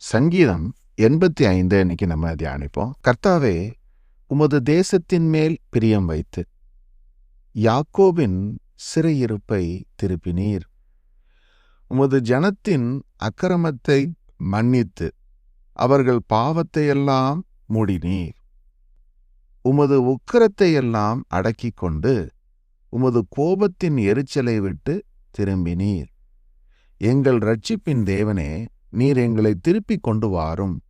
சங்கீதம் எண்பத்தி ஐந்து இன்னைக்கு நம்ம தியானிப்போம். கர்த்தாவே உமது தேசத்தின் மேல் பிரியம் வைத்து யாக்கோபின் சிறையிருப்பை திருப்பினீர். உமது ஜனத்தின் அக்கிரமத்தை மன்னித்து அவர்கள் பாவத்தையெல்லாம் மூடினீர். உமது உக்கரத்தையெல்லாம் அடக்கிக் கொண்டு உமது கோபத்தின் எரிச்சலை விட்டு திரும்பினீர். எங்கள் ரட்சிப்பின் தேவனே நீர் எங்களை திருப்பிக் கொண்டு வாரும்.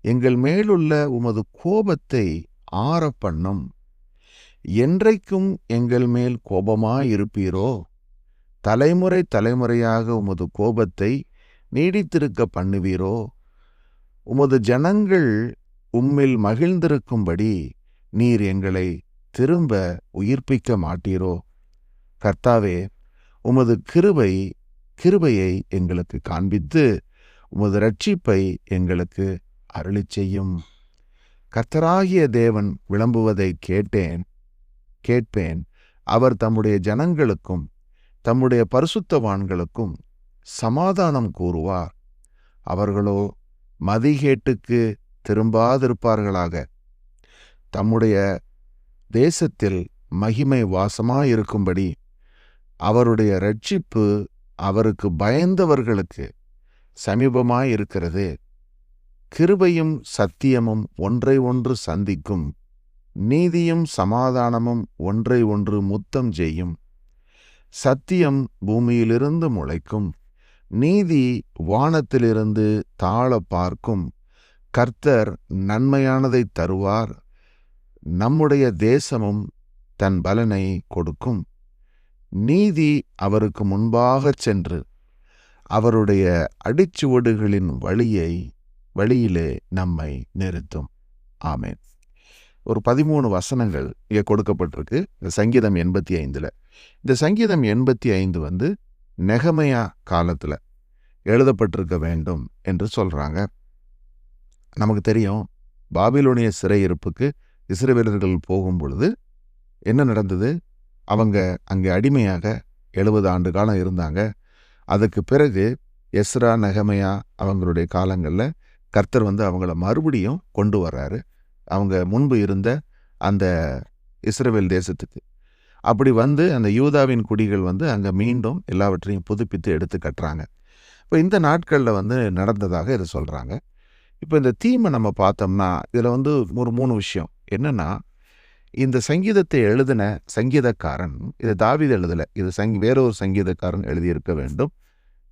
எங்கள் மேலுள்ள உமது கோபத்தை ஆறப்பண்ணும். என்றைக்கும் எங்கள் மேல் கோபமாயிருப்பீரோ? தலைமுறை தலைமுறையாக உமது கோபத்தை நீடித்திருக்க பண்ணுவீரோ? உமது ஜனங்கள் உம்மில் மகிழ்ந்திருக்கும்படி நீர் எங்களை திரும்ப உயிர்ப்பிக்க மாட்டீரோ? கர்த்தாவே உமது கிருபை கிருபையை எங்களுக்கு காண்பித்து உமது ரட்சிப்பை எங்களுக்கு அருளிச் செய்யும் கர்த்தராகிய தேவன் விளம்புவதை கேட்டேன் கேட்பேன். அவர் தம்முடைய ஜனங்களுக்கும் தம்முடைய பரிசுத்தவான்களுக்கும் சமாதானம் கூறுவார். அவர்களோ மதிகேட்டுக்கு திரும்பாதிருப்பார்களாக. தம்முடைய தேசத்தில் மகிமை வாசமாயிருக்கும்படி அவருடைய ரட்சிப்பு அவருக்கு பயந்தவர்களுக்கு சமீபமாயிருக்கிறது கிருபையும் சத்தியமும் ஒன்றை ஒன்று சந்திக்கும். நீதியும் சமாதானமும் ஒன்றை ஒன்று முத்தம் செய்யும். சத்தியம் பூமியிலிருந்து முளைக்கும். நீதி வானத்திலிருந்து தாழ பார்க்கும். கர்த்தர் நன்மையானதை தருவார். நம்முடைய தேசமும் தன் பலனை கொடுக்கும். நீதி அவருக்கு முன்பாகச் சென்று அவருடைய அடிச்சுவடுகளின் வழியை வழியிலே நம்மை நிறுத்தும். ஆமேன். ஒரு பதிமூணு வசனங்கள் இங்கே கொடுக்கப்பட்டிருக்கு. இந்த சங்கீதம் எண்பத்தி ஐந்தில். இந்த சங்கீதம் எண்பத்தி ஐந்து வந்து நெகமையா காலத்தில் எழுதப்பட்டிருக்க வேண்டும் என்று சொல்கிறாங்க நமக்கு தெரியும் பாபிலோனிய சிறையிருப்புக்கு இஸ்ரேவேலர்கள் போகும் பொழுது என்ன நடந்தது? அவங்க அங்கே அடிமையாக எழுபது ஆண்டு காலம் இருந்தாங்க. அதுக்கு பிறகு எஸ்ரா நெகமையா அவங்களுடைய காலங்களில் கர்த்தர் வந்து அவங்கள மறுபடியும் கொண்டு வர்றாரு. அவங்க முன்பு இருந்த அந்த இஸ்ரேவேல் தேசத்துக்கு. அப்படி வந்து அந்த யூதாவின் குடிகள் வந்து அங்கே மீண்டும் எல்லாவற்றையும் புதுப்பித்து எடுத்து கட்டுறாங்க. இப்போ இந்த நாட்களில் வந்து நடந்ததாக இதை சொல்கிறாங்க இப்போ இந்த தீமை நம்ம பார்த்தோம்னா இதில் வந்து ஒரு மூணு விஷயம். என்னென்னா இந்த சங்கீதத்தை எழுதின சங்கீதக்காரன் இது தாவித எழுதலை இது சங் வேறொரு சங்கீதக்காரன் எழுதியிருக்க வேண்டும்.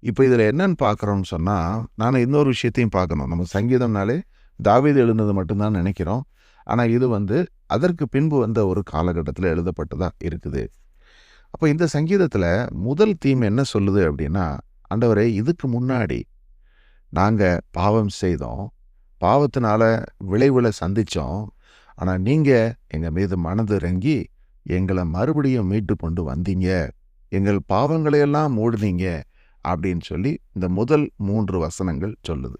இப்போ இதில் என்னன்னு பார்க்குறோம்னு சொன்னால் நான் இன்னொரு விஷயத்தையும் பார்க்கணும். நம்ம சங்கீதம்னாலே தாவீது எழுதுனது மட்டும்தான் நினைக்கிறோம். ஆனால் இது வந்து அதற்கு பின்பு வந்த ஒரு காலகட்டத்தில் எழுதப்பட்டதாக இருக்குது. அப்போ இந்த சங்கீதத்தில் முதல் தீம் என்ன சொல்லுது அப்படின்னா ஆண்டவரே இதுக்கு முன்னாடி நாங்கள் பாவம் செய்தோம். பாவத்தினால விளைவுகளை சந்தித்தோம் ஆனால் நீங்கள் எங்கள் மீது மனதிறங்கி எங்களை மறுபடியும் மீட்டு கொண்டு வந்தீங்க. எங்கள் பாவங்களையெல்லாம் மூடுனீங்க அப்படின்னு சொல்லி இந்த முதல் மூன்று வசனங்கள் சொல்லுது.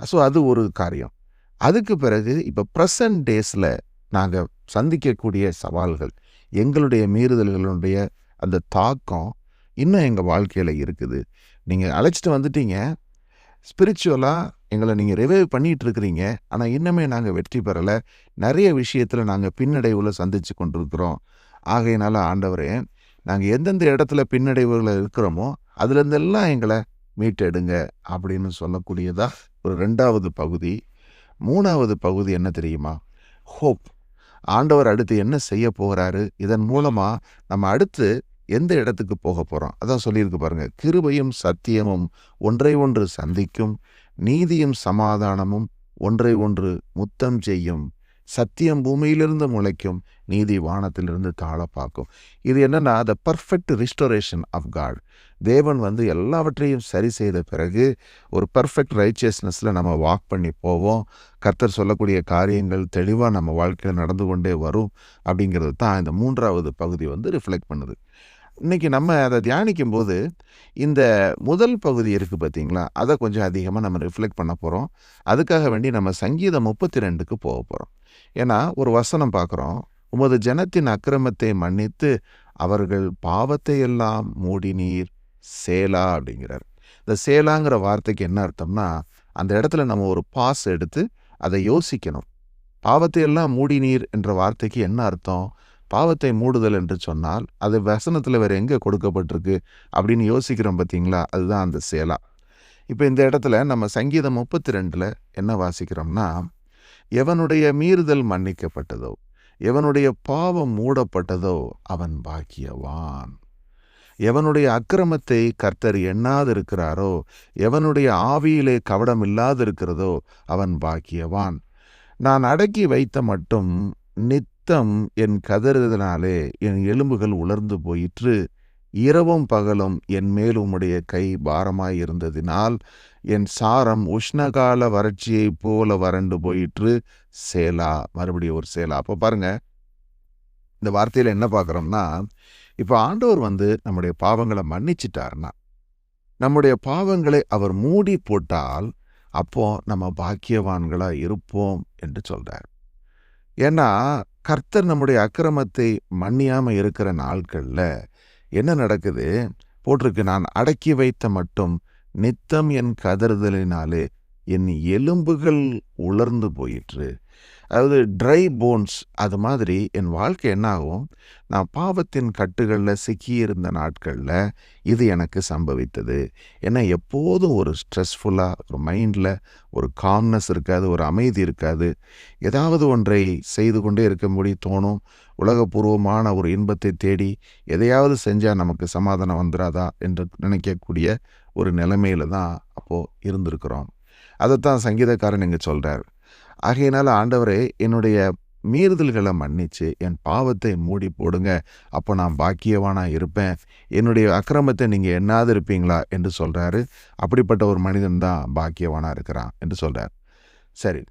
ஸோ அது ஒரு காரியம். அதுக்கு பிறகு இப்போ ப்ரெசன்ட் டேஸில் நாங்கள் சந்திக்கக்கூடிய சவால்கள் எங்களுடைய மீறுதல்களுடைய அந்த தாக்கம் இன்னும் எங்கள் வாழ்க்கையில் இருக்குது. நீங்கள் அழைச்சிட்டு வந்துட்டீங்க ஸ்பிரிச்சுவலாக எங்களை நீங்கள் ரிவைவ் பண்ணிகிட்டு இருக்கிறீங்க ஆனால் இன்னுமே நாங்கள் வெற்றி பெறலை. நிறைய விஷயத்தில் நாங்கள் பின்னடைவில் சந்தித்து கொண்டிருக்கிறோம். ஆகையினால ஆண்டவரே நாங்கள் எந்தெந்த இடத்துல பின்னடைவுகளில் இருக்கிறோமோ அதுலேருந்தெல்லாம் எங்களை மீட்டெடுங்க அப்படின்னு சொல்லக்கூடியதாக ஒரு ரெண்டாவது பகுதி. மூணாவது பகுதி என்ன தெரியுமா? ஹோப் ஆண்டவர் அடுத்து என்ன செய்ய போகிறாரு இதன் மூலமாக நம்ம அடுத்து எந்த இடத்துக்கு போக போகிறோம் அதான் சொல்லியிருக்கு பாருங்கள் கிருபையும் சத்தியமும் ஒன்றை ஒன்று சந்திக்கும் நீதியும் சமாதானமும் ஒன்றை ஒன்று முத்தம் செய்யும் சத்தியம் பூமியிலிருந்து முளைக்கும் நீதி வானத்திலிருந்து தாழ பார்க்கும் இது என்னென்னா the perfect restoration of God தேவன் வந்து எல்லாவற்றையும் சரி செய்த பிறகு ஒரு பர்ஃபெக்ட் ரைச்சியஸ்னஸில் நம்ம வாக் பண்ணி போவோம். கர்த்தர் சொல்லக்கூடிய காரியங்கள் தெளிவாக நம்ம வாழ்க்கையில் நடந்து கொண்டே வரும் அப்படிங்கிறது தான் இந்த மூன்றாவது பகுதி வந்து ரிஃப்ளெக்ட் பண்ணுது. இன்றைக்கி நம்ம அதை தியானிக்கும் போது இந்த முதல் பகுதி இருக்குது பார்த்தீங்களா? அதை கொஞ்சம் அதிகமாக நம்ம ரிஃப்ளெக்ட் பண்ண போகிறோம் அதுக்காக வேண்டி நம்ம சங்கீதம் முப்பத்தி ரெண்டுக்கு போக போகிறோம் ஏன்னா ஒரு வசனம் பார்க்குறோம். உமது ஜனத்தின் அக்கிரமத்தை மன்னித்து அவர்கள் பாவத்தை எல்லாம் மூடினீர் சேலா அப்படிங்கிறார். இந்த சேலாங்கிற வார்த்தைக்கு என்ன அர்த்தம்னா அந்த இடத்துல நம்ம ஒரு பாஸ் எடுத்து அதை யோசிக்கணும். பாவத்தை எல்லாம் மூடினீர் என்ற வார்த்தைக்கு என்ன அர்த்தம்? பாவத்தை மூடுதல் என்று சொன்னால் அது வசனத்தில் வேற எங்கே கொடுக்கப்பட்டிருக்கு அப்படின்னு யோசிக்கிறோம் பார்த்தீங்களா அதுதான் அந்த சேலா. இப்போ இந்த இடத்துல நம்ம சங்கீதம் முப்பத்தி ரெண்டில் என்ன வாசிக்கிறோம்னா எவனுடைய மீறுதல் மன்னிக்கப்பட்டதோ எவனுடைய பாவம் மூடப்பட்டதோ அவன் பாக்கியவான். எவனுடைய அக்கிரமத்தை கர்த்தர் எண்ணாதிருக்கிறாரோ எவனுடைய ஆவியிலே கவடம் இல்லாதிருக்கிறதோ அவன் பாக்கியவான். நான் அடக்கி வைத்த மட்டும் நித் நித்தம் என் கதறுதனாலே என் எலும்புகள் உலர்ந்து போயிற்று. இரவும் பகலும் என் மேல் உம்முடைய கை பாரமாய் இருந்ததினால் என் சாரம் உஷ்ணகால வறட்சியைப் போல வறண்டு போயிற்று. சேலா மறுபடியும் ஒரு சேலா. அப்போ பாருங்க இந்த வார்த்தையில் என்ன பார்க்குறோம்னா இப்போ ஆண்டவர் வந்து நம்முடைய பாவங்களை மன்னிச்சிட்டாருன்னா நம்முடைய பாவங்களை அவர் மூடி போட்டால் அப்போ நம்ம பாக்கியவான்களா இருப்போம் என்று சொல்றார். ஏன்னா கர்த்தர் நம்முடைய அக்கிரமத்தை மன்னியாம இருக்கிற நாட்களில் என்ன நடக்குது? போட்டிருக்கு நான் அடக்கி வைத்த மட்டும் நித்தம் என் கதறுதலினாலே என் எலும்புகள் உலர்ந்து போயிற்று. அதாவது ட்ரை போன்ஸ் அது மாதிரி என் வாழ்க்கை என்ன ஆகும் நான் பாவத்தின் கட்டுகளில் சிக்கியிருந்த நாட்களில் இது எனக்கு சம்பவித்தது. ஏன்னா எப்போதும் ஒரு ஸ்ட்ரெஸ்ஃபுல்லாக ஒரு மைண்டில் ஒரு காம்னஸ் இருக்காது ஒரு அமைதி இருக்காது. ஏதாவது ஒன்றை செய்து கொண்டே இருக்கும்படி தோணும். உலகபூர்வமான ஒரு இன்பத்தை தேடி எதையாவது செஞ்சால் நமக்கு சமாதானம் வந்துடாதா என்று நினைக்கக்கூடிய ஒரு நிலைமையில தான் அப்போது இருந்திருக்கிறோம். அதைத்தான் சங்கீதக்காரன் இங்கே சொல்கிறார் ஆகையினால ஆண்டவரே என்னுடைய மீறுதல்களை மன்னிச்சு என் பாவத்தை மூடி போடுங்க. அப்போ நான் பாக்கியவானா இருப்பேன். என்னுடைய அக்கிரமத்தை நீங்கள் எண்ணாது இருப்பீங்களா? என்று சொல்கிறாரு அப்படிப்பட்ட ஒரு மனிதன் தான் பாக்கியவானா இருக்கிறான் என்று சொல்கிறார் சரி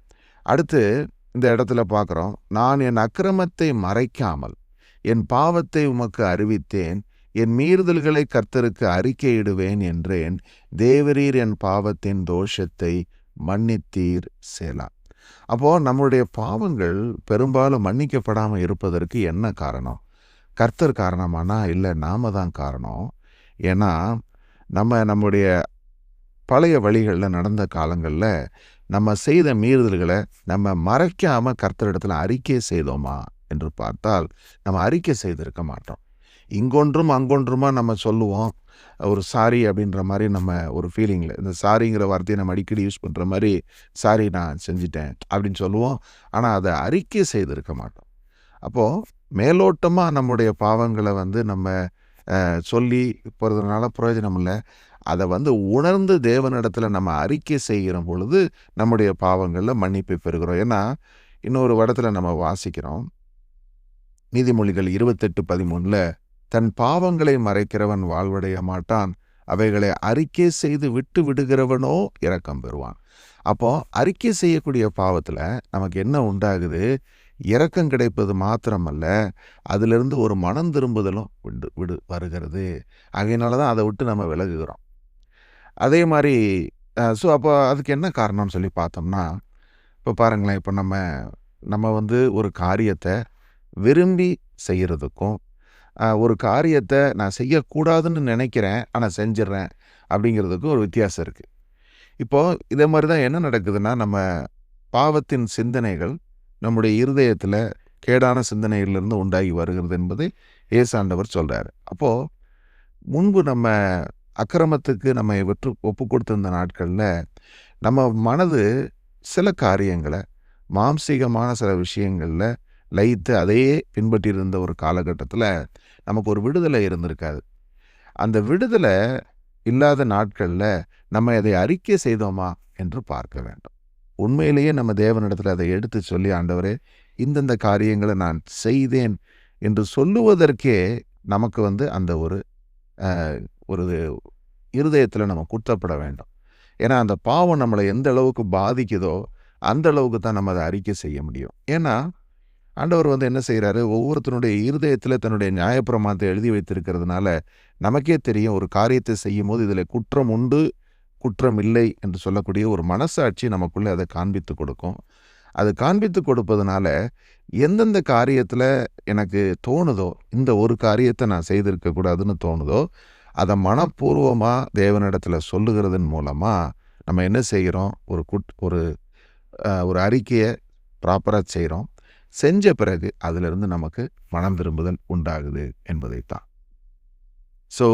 அடுத்து இந்த இடத்துல பார்க்குறோம். நான் என் அக்கிரமத்தை மறைக்காமல் என் பாவத்தை உமக்கு அறிவித்தேன். என் மீறுதல்களை கர்த்தருக்கு அறிக்கையிடுவேன் என்றேன். தேவரீர் என் பாவத்தின் தோஷத்தை மன்னித்தீர் சேலா. அப்போது நம்மளுடைய பாவங்கள் பெரும்பாலும் மன்னிக்கப்படாமல் இருப்பதற்கு என்ன காரணம்? கர்த்தர் காரணமானா? இல்லை நாம தான் காரணம்? ஏன்னா நம்ம நம்முடைய பழைய வழிகளில் நடந்த காலங்களில் நம்ம செய்த மீறுதல்களை நம்ம மறைக்காமல் கர்த்தரிடத்தில் அறிக்கை செய்தோமா? என்று பார்த்தால் நம்ம அறிக்கை செய்திருக்க மாட்டோம். இங்கொன்றும் அங்கொன்றுமா நம்ம சொல்லுவோம். ஒரு சாரி அப்படின்ற மாதிரி நம்ம ஒரு ஃபீலிங்கில் இந்த சாரிங்கிற வார்த்தையை நம்ம அடிக்கடி யூஸ் பண்ணுற மாதிரி சாரி நான் செஞ்சிட்டேன் அப்படின்னு சொல்லுவோம். ஆனால் அதை அறிக்கை செய்திருக்க மாட்டோம். அப்போது மேலோட்டமாக நம்முடைய பாவங்களை வந்து நம்ம சொல்லி போகிறதுனால பிரயோஜனம் இல்லை. அதை வந்து உணர்ந்து தேவனிடத்தில் நம்ம அறிக்கை செய்கிற பொழுது நம்முடைய பாவங்களில் மன்னிப்பை பெறுகிறோம். ஏன்னா இன்னொரு இடத்துல நம்ம வாசிக்கிறோம். நீதிமொழிகள் இருபத்தெட்டு பதிமூணில் தன் பாவங்களை மறைக்கிறவன் வாழ்வடைய மாட்டான். அவைகளை அறிக்கை செய்து விட்டு விடுகிறவனோ இரக்கம் பெறுவான். அப்போ அறிக்கை செய்யக்கூடிய பாவத்தில் நமக்கு என்ன உண்டாகுது? இரக்கம் கிடைப்பது மாத்திரமல்ல அதிலிருந்து ஒரு மனம் திரும்புதலும் விடு விடு வருகிறது. அதையினால தான் அதை விட்டு நம்ம விலகுகிறோம். அதே மாதிரி ஸோ அப்போ அதுக்கு என்ன காரணம்னு சொல்லி பார்த்தோம்னா இப்போ பாருங்களேன் இப்போ நம்ம நம்ம வந்து ஒரு காரியத்தை விரும்பி செய்கிறதுக்கும் ஒரு காரியத்தை நான் செய்யக்கூடாதுன்னு நினைக்கிறேன் ஆனால் செஞ்சிடறேன் அப்படிங்கிறதுக்கும் ஒரு வித்தியாசம் இருக்குது இப்போது இதே மாதிரி தான் என்ன நடக்குதுன்னா நம்ம பாவத்தின் சிந்தனைகள் நம்முடைய இருதயத்தில் கேடான சிந்தனைகளிலிருந்து உண்டாகி வருகிறது என்பதை ஏசாண்டவர் சொல்கிறார் அப்போது முன்பு நம்ம அக்கிரமத்துக்கு நம்ம வெற்று ஒப்பு கொடுத்திருந்த நாட்களில் நம்ம மனது சில காரியங்களை மாம்சீகமான சில விஷயங்களில் லயித்து அதையே பின்பற்றியிருந்த ஒரு காலகட்டத்தில் நமக்கு ஒரு விடுதலை இருந்திருக்காது. அந்த விடுதலை இல்லாத நாட்களில் நம்ம அதை அறிக்கை செய்தோமா என்று பார்க்க வேண்டும். உண்மையிலேயே நம்ம தேவனிடத்தில் அதை எடுத்து சொல்லி ஆண்டவரே இந்தந்த காரியங்களை நான் செய்தேன் என்று சொல்லுவதற்கே நமக்கு வந்து அந்த ஒரு ஒரு இருதயத்தில் நம்ம குத்தப்பட வேண்டும். ஏன்னா அந்த பாவம் நம்மளை எந்த அளவுக்கு பாதிக்குதோ அந்த அளவுக்கு தான் நம்ம அதை அறிக்கை செய்ய முடியும். ஏன்னா ஆண்டவர் வந்து என்ன செய்கிறாரு ஒவ்வொருத்தனுடைய இருதயத்தில் தன்னுடைய நியாயப்பிரமாணத்தை எழுதி வைத்திருக்கிறதுனால நமக்கே தெரியும் ஒரு காரியத்தை செய்யும் போது இதில் குற்றம் உண்டு குற்றம் இல்லை என்று சொல்லக்கூடிய ஒரு மனசாட்சி நமக்குள்ளே அதை காண்பித்து கொடுக்கும். அது காண்பித்து கொடுப்பதனால எந்தெந்த காரியத்தில் எனக்கு தோணுதோ இந்த ஒரு காரியத்தை நான் செய்திருக்க கூடாதுன்னு தோணுதோ அதை மனப்பூர்வமாக தேவனிடத்தில் சொல்லுகிறதன் மூலமாக நம்ம என்ன செய்கிறோம்? ஒரு குட் ஒரு ஒரு அறிக்கையை ப்ராப்பராக செய்கிறோம். செஞ்ச பிறகு அதிலிருந்து நமக்கு மனம் திரும்புதல் உண்டாகுது என்பதைத்தான். ஸோ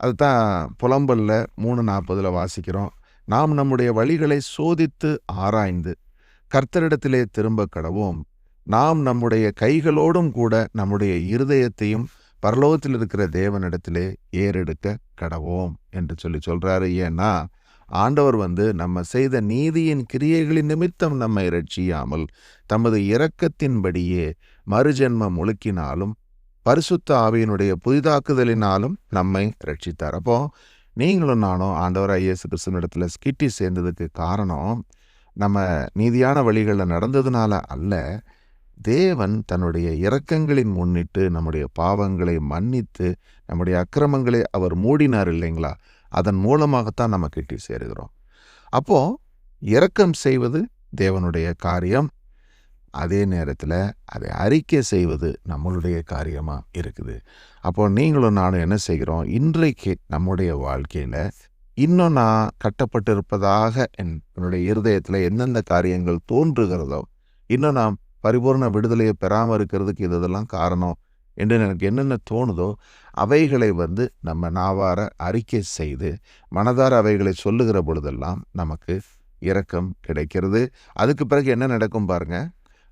அதுதான் புலம்பல்ல மூணு நாற்பதில் வாசிக்கிறோம். நாம் நம்முடைய வழிகளை சோதித்து ஆராய்ந்து கர்த்தரிடத்திலே திரும்ப கடவோம். நாம் நம்முடைய கைகளோடும் கூட நம்முடைய இருதயத்தையும் பரலோகத்தில் இருக்கிற தேவனிடத்திலே ஏறெடுக்க கடவோம் என்று சொல்லி சொல்றாரு. ஏன்னா ஆண்டவர் வந்து நம்ம செய்த நீதியின் கிரியைகளின் நிமித்தம் நம்மை ரட்சியாமல் தமது இரக்கத்தின்படியே மறுஜென்மம் முழுக்கினாலும் பரிசுத்த ஆவியினுடைய புதிதாக்குதலினாலும் நம்மை ரட்சித்தார் அப்போ நீங்களும் நானும் ஆண்டவராக இயேசு கிறிஸ்துவனிடத்தில் ஸ்கிட்டி சேர்ந்ததுக்கு காரணம் நம்ம நீதியான வழிகளில் நடந்ததுனால அல்ல தேவன் தன்னுடைய இரக்கங்களின் முன்னிட்டு நம்முடைய பாவங்களை மன்னித்து நம்முடைய அக்கிரமங்களை அவர் மூடினார் இல்லைங்களா? அதன் மூலமாகத்தான் நம்ம கிட்டி சேருகிறோம். அப்போது இரக்கம் செய்வது தேவனுடைய காரியம். அதே நேரத்தில் அதை அறிக்கை செய்வது நம்மளுடைய காரியமாக இருக்குது. அப்போ நீங்களும் நானும் என்ன செய்கிறோம்? இன்றைக்கு நம்முடைய வாழ்க்கையில் இன்னும் நான் கட்டப்பட்டிருப்பதாக என் என்னுடைய இருதயத்தில் எந்தெந்த காரியங்கள் தோன்றுகிறதோ இன்னும் நான் பரிபூர்ண விடுதலையை பெறாமல் இருக்கிறதுக்கு இது இதெல்லாம் காரணம். என்று எனக்கு என்னென்ன தோணுதோ அவைகளை வந்து நம்ம நாவார அறிக்கை செய்து மனதார அவைகளை சொல்லுகிற பொழுதெல்லாம் நமக்கு இரக்கம் கிடைக்கிறது. அதுக்கு பிறகு என்ன நடக்கும் பாருங்க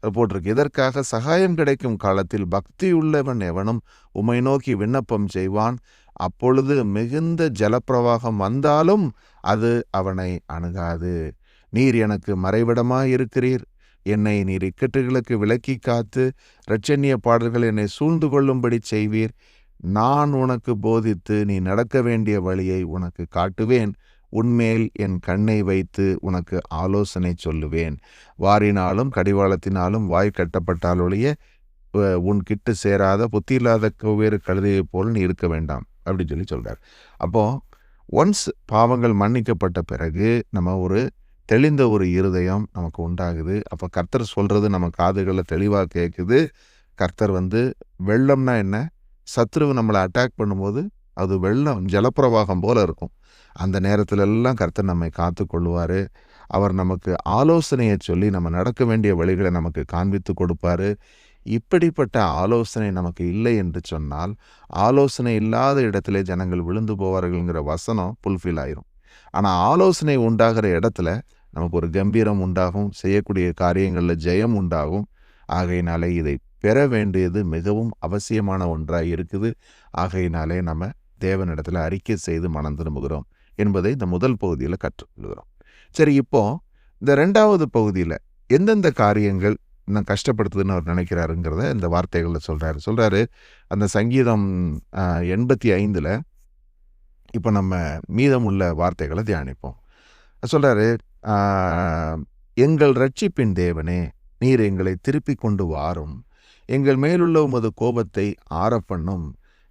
போட்டிருக்கு. இதற்காக சகாயம் கிடைக்கும் காலத்தில் பக்தி உள்ளவன் எவனும் உமை நோக்கி விண்ணப்பம் செய்வான். அப்பொழுது மிகுந்த ஜலப்பிரவாகம் வந்தாலும் அது அவனை அணுகாது. நீர் எனக்கு மறைவிடமாய் இருக்கிறீர் என்னை நீர் இக்கட்டுகளுக்கு விலக்கி காத்து இரட்சணிய பாடல்கள் என்னை சூழ்ந்து கொள்ளும்படி செய்வீர். நான் உனக்கு போதித்து நீ நடக்க வேண்டிய வழியை உனக்கு காட்டுவேன். உன்மேல் என் கண்ணை வைத்து உனக்கு ஆலோசனை சொல்லுவேன். வாரினாலும் கடிவாளத்தினாலும் வாய் கட்டப்பட்டாலொழிய உன் கிட்ட சேராத புத்தி இல்லாத கோவேறு கழுதையைப் போல் நீ இருக்க வேண்டாம். அப்படின்னு சொல்லி சொல்கிறார் அப்போது ஒன்ஸ் பாவங்கள் மன்னிக்கப்பட்ட பிறகு நம்ம ஒரு தெளிந்த ஒரு இருதயம் நமக்கு உண்டாகுது. அப்போ கர்த்தர் சொல்கிறது நம்ம காதுகளில் தெளிவாக கேட்குது கர்த்தர் வந்து வெள்ளம்னா என்ன? சத்ருவு நம்மளை அட்டாக் பண்ணும்போது அது வெள்ளம் ஜலப்பிரவாகம் போல் இருக்கும். அந்த நேரத்திலெல்லாம் கர்த்தர் நம்மை காத்து கொள்வார் அவர் நமக்கு ஆலோசனையை சொல்லி நம்ம நடக்க வேண்டிய வழிகளை நமக்கு காண்பித்து கொடுப்பாரு. இப்படிப்பட்ட ஆலோசனை நமக்கு இல்லை என்று சொன்னால் ஆலோசனை இல்லாத இடத்திலே ஜனங்கள் விழுந்து போவார்கள்ங்கிற வசனம் ஃபுல்ஃபில் ஆயிரும். ஆனால் ஆலோசனை உண்டாகிற இடத்துல நமக்கு ஒரு கம்பீரம் உண்டாகும் செய்யக்கூடிய காரியங்களில் ஜெயம் உண்டாகும். ஆகையினாலே இதை பெற வேண்டியது மிகவும் அவசியமான ஒன்றாக இருக்குது. ஆகையினாலே நம்ம தேவனிடத்தில் அறிக்கை செய்து மனம் திரும்புகிறோம் என்பதை இந்த முதல் பகுதியில் கற்றுக்கொள்கிறோம். சரி இப்போ இந்த ரெண்டாவது பகுதியில் எந்தெந்த காரியங்கள் நான் கஷ்டப்படுத்துதுன்னு அவர் நினைக்கிறாருங்கிறத இந்த வார்த்தைகளில் சொல்கிறாரு சொல்கிறாரு அந்த சங்கீதம் எண்பத்தி ஐந்தில் இப்போ நம்ம மீதமுள்ள வார்த்தைகளை தியானிப்போம். சொல்கிறாரு எங்கள் ரட்சிப்பின் தேவனே நீர் எங்களை திருப்பி கொண்டு வாரும். எங்கள் மேலுள்ள உமது கோபத்தை ஆறப்பண்ணும்.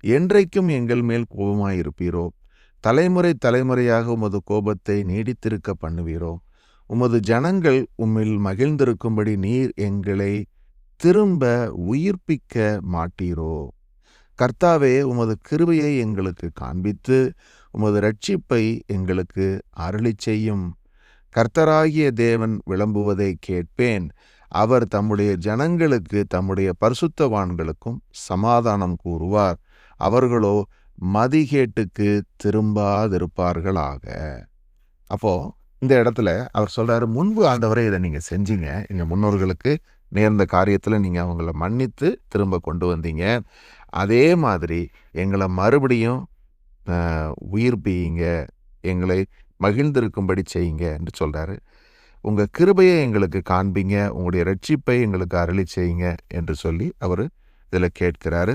என்றைக்கும் எங்கள் மேல் கோபமாயிருப்பீரோ. தலைமுறை தலைமுறையாக உமது கோபத்தை நீடித்திருக்க பண்ணுவீரோ. உமது ஜனங்கள் உம்மில் மகிழ்ந்திருக்கும்படி நீர் எங்களை திரும்ப உயிர்ப்பிக்க மாட்டீரோ. கர்த்தாவே உமது கிருபையை எங்களுக்கு காண்பித்து உமது ரட்சிப்பை எங்களுக்கு அருளிச் செய்யும். கர்த்தராகிய தேவன் விளம்புவதை கேட்பேன். அவர் தம்முடைய ஜனங்களுக்கு தம்முடைய பரிசுத்தவான்களுக்கும் சமாதானம் கூறுவார். அவர்களோ மதிகேட்டுக்கு திரும்பாதிருப்பார்களாக. அப்போ இந்த இடத்துல அவர் சொல்றாரு முன்பு ஆண்டவரை இதை நீங்க செஞ்சீங்க. எங்க முன்னோர்களுக்கு நேர்ந்த காரியத்தில் நீங்க அவங்கள மன்னித்து திரும்ப கொண்டு வந்தீங்க. அதே மாதிரி எங்களை மறுபடியும் உயிர் பீயிங்க எங்களை மகிழ்ந்திருக்கும்படி செய்யுங்க என்று சொல்கிறாரு உங்கள் கிருபையை எங்களுக்கு காண்பீங்க உங்களுடைய ரட்சிப்பை எங்களுக்கு அருளி செய்யுங்க என்று சொல்லி அவர் இதில் கேட்கிறாரு.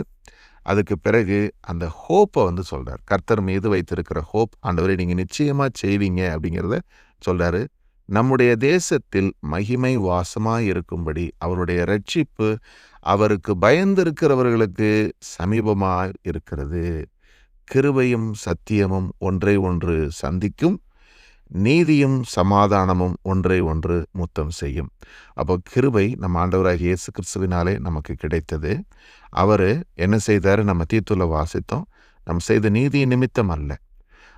அதுக்கு பிறகு அந்த ஹோப்பை வந்து சொல்கிறார் கர்த்தர் மீது வைத்திருக்கிற ஹோப் ஆண்டவரை நீங்கள் நிச்சயமாக செய்வீங்க அப்படிங்கிறத சொல்கிறாரு நம்முடைய தேசத்தில் மகிமை வாசமாக இருக்கும்படி அவருடைய ரட்சிப்பு அவருக்கு பயந்திருக்கிறவர்களுக்கு சமீபமாக இருக்கிறது. கிருபையும் சத்தியமும் ஒன்றை ஒன்று சந்திக்கும். நீதியும் சமாதானமும் ஒன்றை ஒன்று முத்தம் செய்யும். அப்போ கிருபை நம்ம ஆண்டவராக இயேசு கிறிஸ்துவினாலே நமக்கு கிடைத்தது. அவர் என்ன செய்தாரு? நம்ம தீத்துல வாசித்தோம். நம்ம செய்த நீதி நிமித்தம் அல்ல.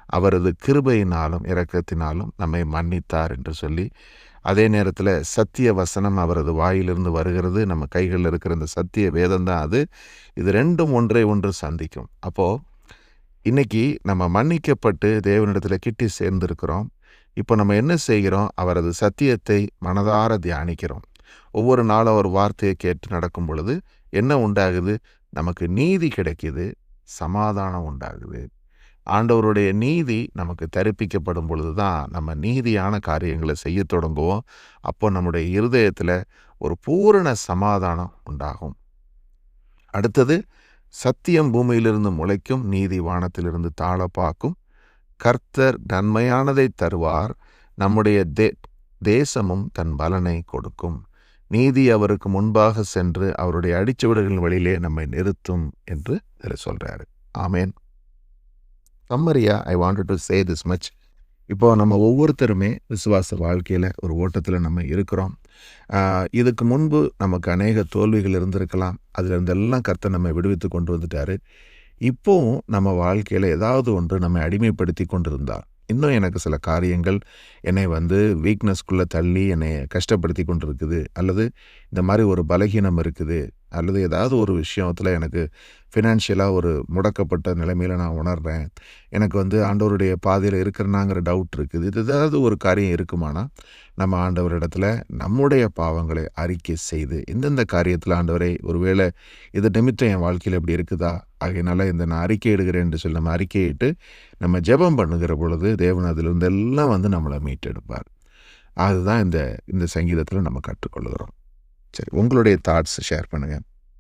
அவரது கிருபையினாலும் இரக்கத்தினாலும் நம்மை மன்னித்தார் என்று சொல்லி அதே நேரத்தில் சத்திய வசனம் அவரது வாயிலிருந்து வருகிறது. நம்ம கைகளில் இருக்கிற இந்த சத்திய வேதம் தான் அது. இது ரெண்டும் ஒன்றை ஒன்று சந்திக்கும். அப்போது இன்னைக்கு நம்ம மன்னிக்கப்பட்டு தேவனிடத்தில் கிட்டி சேர்ந்திருக்கிறோம். இப்போ நம்ம என்ன செய்கிறோம்? அவரது சத்தியத்தை மனதார தியானிக்கிறோம். ஒவ்வொரு நாளும் அவர் வார்த்தையை கேட்டு நடக்கும் பொழுது என்ன உண்டாகுது? நமக்கு நீதி கிடைக்குது சமாதானம் உண்டாகுது. ஆண்டவருடைய நீதி நமக்கு தரிப்பிக்கப்படும் பொழுது தான் நம்ம நீதியான காரியங்களை செய்ய தொடங்குவோம். அப்போ நம்முடைய இருதயத்தில் ஒரு பூரண சமாதானம் உண்டாகும். அடுத்தது சத்தியம் பூமியிலிருந்து முளைக்கும் நீதி வானத்திலிருந்து தாழ பார்க்கும் கர்த்தர் நன்மையானதை தருவார் நம்முடைய தே தேசமும் தன் பலனை கொடுக்கும். நீதி அவருக்கு முன்பாக சென்று அவருடைய அடிச்சுவடுகளின் வழியிலே நம்மை நிறுத்தும் என்று இதில் சொல்கிறாரு ஆமேன். சம்மரியா I wanted to say this much இப்போ நம்ம ஒவ்வொருத்தருமே விசுவாச வாழ்க்கையில் ஒரு ஓட்டத்தில் நம்ம இருக்கிறோம். இதுக்கு முன்பு நமக்கு அநேக தோல்விகள் இருந்திருக்கலாம். அதுல இருந்தெல்லாம் கர்த்தர் நம்மை விடுவித்து கொண்டு வந்துட்டாரு. இப்போவும் நம்ம வாழ்க்கையில் ஏதாவது ஒன்று நம்மை அடிமைப்படுத்தி கொண்டிருந்தா இன்னும் எனக்கு சில காரியங்கள் என்னை வந்து வீக்னஸ்குள்ளே தள்ளி என்னை கஷ்டப்படுத்தி கொண்டிருக்குது. அல்லது இந்த மாதிரி ஒரு பலகீனம் இருக்குது அல்லது ஏதாவது ஒரு விஷயத்தில் எனக்கு ஃபினான்ஷியலாக ஒரு முடக்கப்பட்ட நிலைமையில் நான் உணர்கிறேன் எனக்கு வந்து ஆண்டவருடைய பாதையில் இருக்கிறனாங்கிற டவுட் இருக்குது. இது ஏதாவது ஒரு காரியம் இருக்குமானா நம்ம ஆண்டவரிடத்துல நம்முடைய பாவங்களை அறிக்கை செய்து எந்தெந்த காரியத்தில் ஆண்டவரை ஒருவேளை இது நிமித்தம் என் வாழ்க்கையில் இப்படி இருக்குதா? ஆகையினால இந்த நான் அறிக்கை இடுகிறேன் என்று சொல்லி நம்ம அறிக்கையிட்டு நம்ம ஜெபம் பண்ணுகிற பொழுது தேவன் அதிலிருந்து எல்லாம் வந்து நம்மளை மீட்டெடுப்பார். அதுதான் இந்த இந்த சங்கீதத்தில் நம்ம கற்றுக்கொள்கிறோம். சரி உங்களுடைய தாட்ஸ் ஷேர் பண்ணுங்கள்